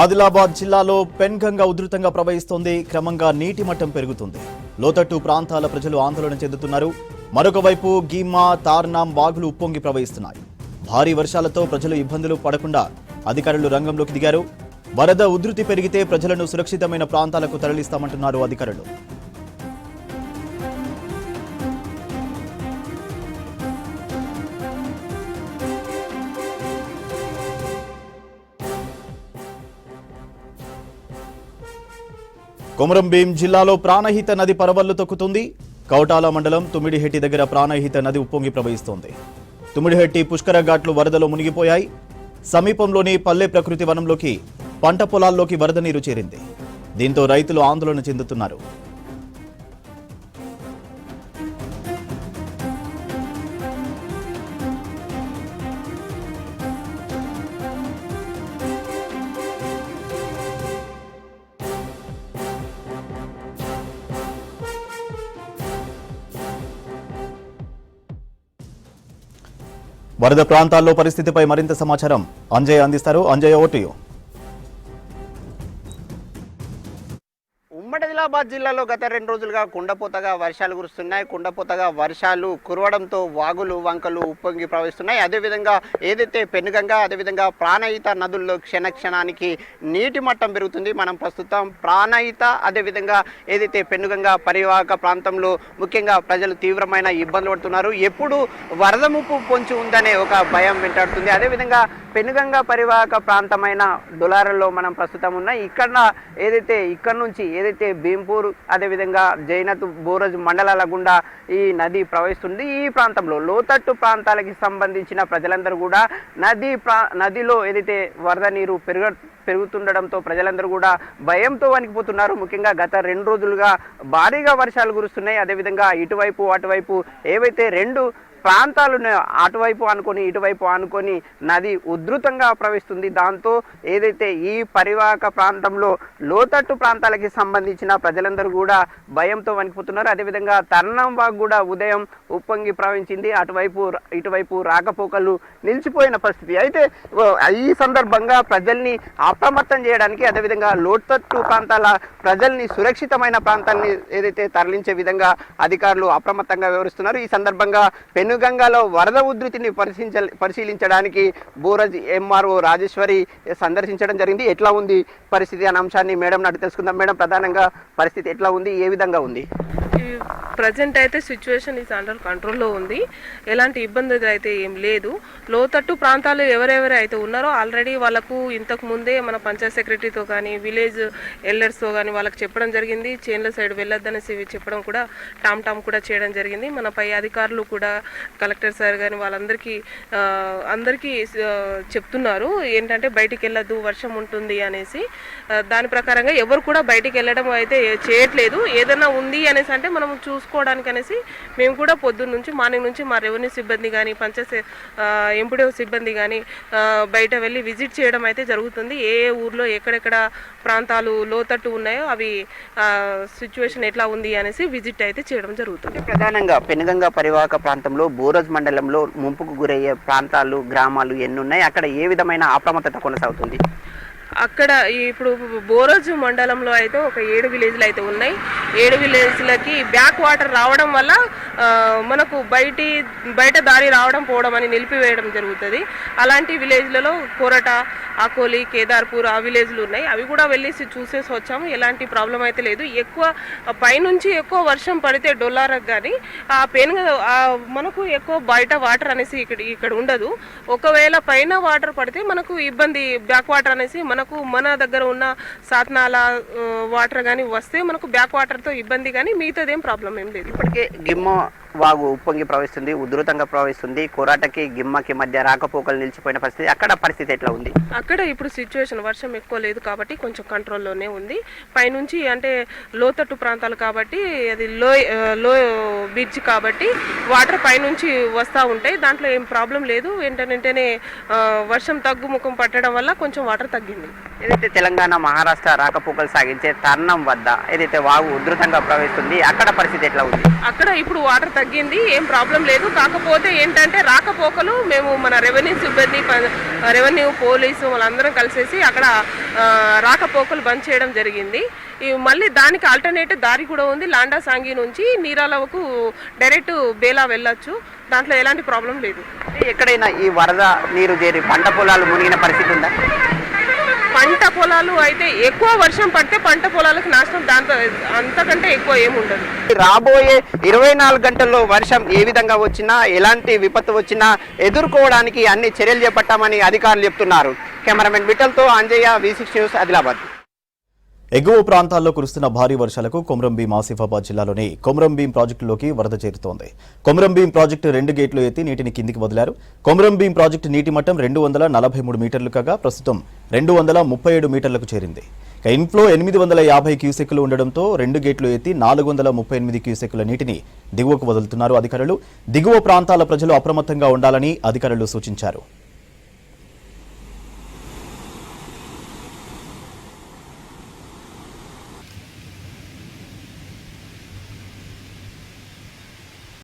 ఆదిలాబాద్ జిల్లాలో పెన్గంగ ఉధృతంగా ప్రవహిస్తోంది. క్రమంగా నీటి మట్టం పెరుగుతుంది. లోతట్టు ప్రాంతాల ప్రజలు ఆందోళన చెందుతున్నారు. మరొక వైపు గీమా తార్నాం వాగులు ఉప్పొంగి ప్రవహిస్తున్నాయి. భారీ వర్షాలతో ప్రజలు ఇబ్బందులు పడకుండా అధికారులు రంగంలోకి దిగారు. వరద ఉధృతి పెరిగితే ప్రజలను సురక్షితమైన ప్రాంతాలకు తరలిస్తామంటున్నారు అధికారులు. కొమరంభీం జిల్లాలో ప్రాణహిత నది పరవళ్ళు తొక్కుతుంది. కౌటాల మండలం తుమ్మిడిహెట్టి దగ్గర ప్రాణహిత నది ఉప్పొంగి ప్రవహిస్తోంది. తుమ్మిడిహెట్టి పుష్కర ఘాట్లు వరదలో మునిగిపోయాయి. సమీపంలోని పల్లె ప్రకృతి వనంలోకి పంట పొలాల్లోకి వరద నీరు చేరింది. దీంతో రైతులు ఆందోళన చెందుతున్నారు. వరద ప్రాంతాల్లో పరిస్థితిపై మరింత సమాచారం అంజయ్ అందిస్తారు. అంజయ్ ఓటు ఆదిలాబాద్ జిల్లాలో గత రెండు రోజులుగా కుండపోతగా వర్షాలు కురుస్తున్నాయి. కుండపోతగా వర్షాలు కురవడంతో వాగులు వంకలు ఉప్పొంగి ప్రవహిస్తున్నాయి. అదేవిధంగా ఏదైతే పెనుగంగా అదేవిధంగా ప్రాణహిత నదుల్లో క్షణ క్షణానికి నీటి మట్టం పెరుగుతుంది. మనం ప్రస్తుతం ప్రాణహిత అదేవిధంగా ఏదైతే పెనుగంగా పరివాహక ప్రాంతంలో ముఖ్యంగా ప్రజలు తీవ్రమైన ఇబ్బందులు పడుతున్నారు. ఎప్పుడు వరద ముప్పు పొంచి ఉందనే ఒక భయం వెంటాడుతుంది. అదేవిధంగా పెనుగంగా పరివాహక ప్రాంతమైన డొలారల్లో మనం ప్రస్తుతం ఉన్నాయి ఇక్కడ ఏదైతే ఇక్కడ నుంచి ఏదైతే భీంపూర్ అదేవిధంగా జైనత్ బోరజ్ మండలాల గుండా ఈ నది ప్రవహిస్తుంది. ఈ ప్రాంతంలో లోతట్టు ప్రాంతాలకి సంబంధించిన ప్రజలందరూ కూడా నది ప్రా నదిలో ఏదైతే వరద నీరు పెరుగ పెరుగుతుండడంతో ప్రజలందరూ కూడా భయంతో వణికిపోతున్నారు. ముఖ్యంగా గత రెండు రోజులుగా భారీగా వర్షాలు కురుస్తున్నాయి. అదేవిధంగా ఇటువైపు అటువైపు ఏవైతే రెండు ప్రాంతాలు అటువైపు అనుకొని ఇటువైపు అనుకొని నది ఉధృతంగా ప్రవహిస్తుంది. దాంతో ఏదైతే ఈ పరివాహక ప్రాంతంలో లోతట్టు ప్రాంతాలకి సంబంధించిన ప్రజలందరూ కూడా భయంతో వణికిపోతున్నారు. అదేవిధంగా తర్ణంబాగ్ కూడా ఉదయం ఉప్పొంగి ప్రవహించింది. అటువైపు ఇటువైపు రాకపోకలు నిలిచిపోయిన పరిస్థితి. అయితే ఈ సందర్భంగా ప్రజల్ని అప్రమత్తం చేయడానికి అదేవిధంగా లోతట్టు ప్రాంతాల ప్రజల్ని సురక్షితమైన ప్రాంతాల్ని ఏదైతే తరలించే విధంగా అధికారులు అప్రమత్తంగా వివరిస్తున్నారు ఈ సందర్భంగా పెనుగంగలో వరద ఉధృతిని పరిశీలించ పరిశీలించడానికి బోరజ్ ఎంఆర్ఓ రాజేశ్వరి సందర్శించడం జరిగింది. ఎట్లా ఉంది పరిస్థితి అనే అంశాన్ని మేడం నాటి తెలుసుకుందాం. మేడం ప్రధానంగా పరిస్థితి ఎట్లా ఉంది? ఏ విధంగా ఉంది? ప్రజెంట్ అయితే సిచ్యువేషన్ ఈజ్ అండర్ కంట్రోల్లో ఉంది. ఎలాంటి ఇబ్బంది అయితే ఏం లేదు. లోతట్టు ప్రాంతాలు ఎవరెవరు అయితే ఉన్నారో ఆల్రెడీ వాళ్ళకు ఇంతకు ముందే మన పంచాయత్ సెక్రటరీతో కానీ విలేజ్ ఎల్డర్స్తో కానీ వాళ్ళకి చెప్పడం జరిగింది. చేన్ల సైడ్ వెళ్ళొద్దనేసి చెప్పడం కూడా టామ్ టామ్ కూడా చేయడం జరిగింది. మన పై అధికారులు కూడా కలెక్టర్ సార్ కానీ వాళ్ళందరికీ అందరికీ చెప్తున్నారు. ఏంటంటే బయటికి వెళ్ళొద్దు వర్షం ఉంటుంది అనేసి. దాని ప్రకారంగా ఎవరు కూడా బయటికి వెళ్ళడం అయితే చేయట్లేదు. ఏదైనా ఉంది అనేసి అంటే మనం చూసుకోవడానికి అనేసి మేము కూడా పొద్దున్న నుంచి మార్నింగ్ నుంచి మా రెవెన్యూ సిబ్బంది కానీ పంచాయత్ ఎంపీడీ సిబ్బంది కానీ బయట వెళ్ళి విజిట్ చేయడం అయితే జరుగుతుంది. ఏ ఏ ఊర్లో ఎక్కడెక్కడ ప్రాంతాలు లోతట్టు ఉన్నాయో అవి సిచ్యువేషన్ ఎట్లా ఉంది అనేసి విజిట్ అయితే చేయడం జరుగుతుంది. ప్రధానంగా పెనుగంగ పరివాహక ప్రాంతంలో బోరజ్ మండలంలో ముంపుకు గురయ్యే ప్రాంతాలు గ్రామాలు ఎన్ని ఉన్నాయి? అక్కడ ఏ విధమైన అప్రమత్తత కొనసాగుతుంది? అక్కడ ఇప్పుడు బోరోజు మండలంలో అయితే ఒక ఏడు విలేజ్లు అయితే ఉన్నాయి. ఏడు విలేజ్లకి బ్యాక్ వాటర్ రావడం వల్ల మనకు బయటి బయట దారి రావడం పోవడం అని నిలిపివేయడం జరుగుతుంది. అలాంటి విలేజ్లలో కోరట ఆకోలి కేదార్పూర్ ఆ విలేజ్లు ఉన్నాయి. అవి కూడా వెళ్ళేసి చూసేసి వచ్చాము. ఎలాంటి ప్రాబ్లం అయితే లేదు. ఎక్కువ పైనుంచి ఎక్కువ వర్షం పడితే డొల్లారకు కానీ ఆ పెను మనకు ఎక్కువ బయట వాటర్ అనేసి ఇక్కడ ఇక్కడ ఉండదు. ఒకవేళ పైన వాటర్ పడితే మనకు ఇబ్బంది. బ్యాక్ వాటర్ అనేసి మనకు మన దగ్గర ఉన్న సాత్నాల వాటర్ కానీ వస్తే మనకు బ్యాక్ వాటర్ వాటర్తో ఇబ్బంది కానీ మిగతాదేం ప్రాబ్లం ఏం లేదు. ఇప్పటికే గిమ్మ వాగు ఉప్పొంగి ప్రవహిస్తుంది ఉధృతంగా ప్రవహిస్తుంది. కొరాటకి గిమ్మకి మధ్య రాకపోకలు నిలిచిపోయిన పరిస్థితి. అక్కడ పరిస్థితి ఎట్లా ఉంది? అక్కడ ఇప్పుడు సిచ్యువేషన్ వర్షం ఎక్కువ లేదు కాబట్టి కొంచెం కంట్రోల్లోనే ఉంది. పైనుంచి అంటే లోతట్టు ప్రాంతాలు కాబట్టి అది లో లో బ్రిడ్జ్ కాబట్టి వాటర్ పైనుంచి వస్తూ ఉంటాయి దాంట్లో ఏం ప్రాబ్లం లేదు. వెంటనే వర్షం తగ్గుముఖం పట్టడం వల్ల కొంచెం వాటర్ తగ్గింది. ఏదైతే తెలంగాణ మహారాష్ట్ర రాకపోకలు సాగించే తర్ణం వద్ద ఏదైతే వాగు ఉధృతంగా ప్రవహిస్తుంది అక్కడ పరిస్థితి ఎట్లా ఉంది? అక్కడ ఇప్పుడు వాటర్ తగ్గింది ఏం ప్రాబ్లం లేదు. కాకపోతే ఏంటంటే రాకపోకలు మేము మన రెవెన్యూ సిబ్బంది రెవెన్యూ పోలీసు వాళ్ళందరం కలిసేసి అక్కడ రాకపోకలు బంద్ చేయడం జరిగింది. మళ్ళీ దానికి ఆల్టర్నేటివ్ దారి కూడా ఉంది. లాండా సాంగి నుంచి నీరాలవకు డైరెక్ట్ బేలా వెళ్ళొచ్చు. దాంట్లో ఎలాంటి ప్రాబ్లం లేదు. ఎక్కడైనా ఈ వరద నీరు చేరి పంట పొలాలు మునిగిన పరిస్థితి ఉందా? పంట పొలాలు అయితే ఎక్కువ వర్షం పడితే పంట పొలాలకు నాశనం. దాంతో అంతకంటే ఎక్కువ ఏముండదు. రాబోయే ఇరవై నాలుగు గంటల్లో వర్షం ఏ విధంగా వచ్చినా ఎలాంటి విపత్తు వచ్చినా ఎదుర్కోవడానికి అన్ని చర్యలు చేపట్టామని అధికారులు చెప్తున్నారు. Cameraman విఠల్తో Anjaiah V six news Adilabad. ఎగువ ప్రాంతాల్లో కురుస్తున్న భారీ వర్షాలకు కొమరంభీం ఆసిఫాబాద్ జిల్లాలోని కొమరంభీం ప్రాజెక్టులోకి వరద చేరుతోంది. కొమరంభీం ప్రాజెక్టు రెండు గేట్లు ఎత్తి నీటిని కిందికి వదిలారు. కొమరంభీం ప్రాజెక్టు నీటి మట్టం రెండు వందల నలభై మూడు మీటర్లు కాగా ప్రస్తుతం రెండు వందల ముప్పై ఏడు మీటర్లకు చేరింది. ఇక ఇన్ఫ్లో ఎనిమిది వందల యాభై క్యూసెక్లు ఉండడంతో రెండు గేట్లు ఎత్తి నాలుగు వందల ముప్పై ఎనిమిది క్యూసెక్ల నీటిని దిగువకు వదులుతున్నారు అధికారులు. దిగువ ప్రాంతాల ప్రజలు అప్రమత్తంగా ఉండాలని అధికారులు సూచించారు.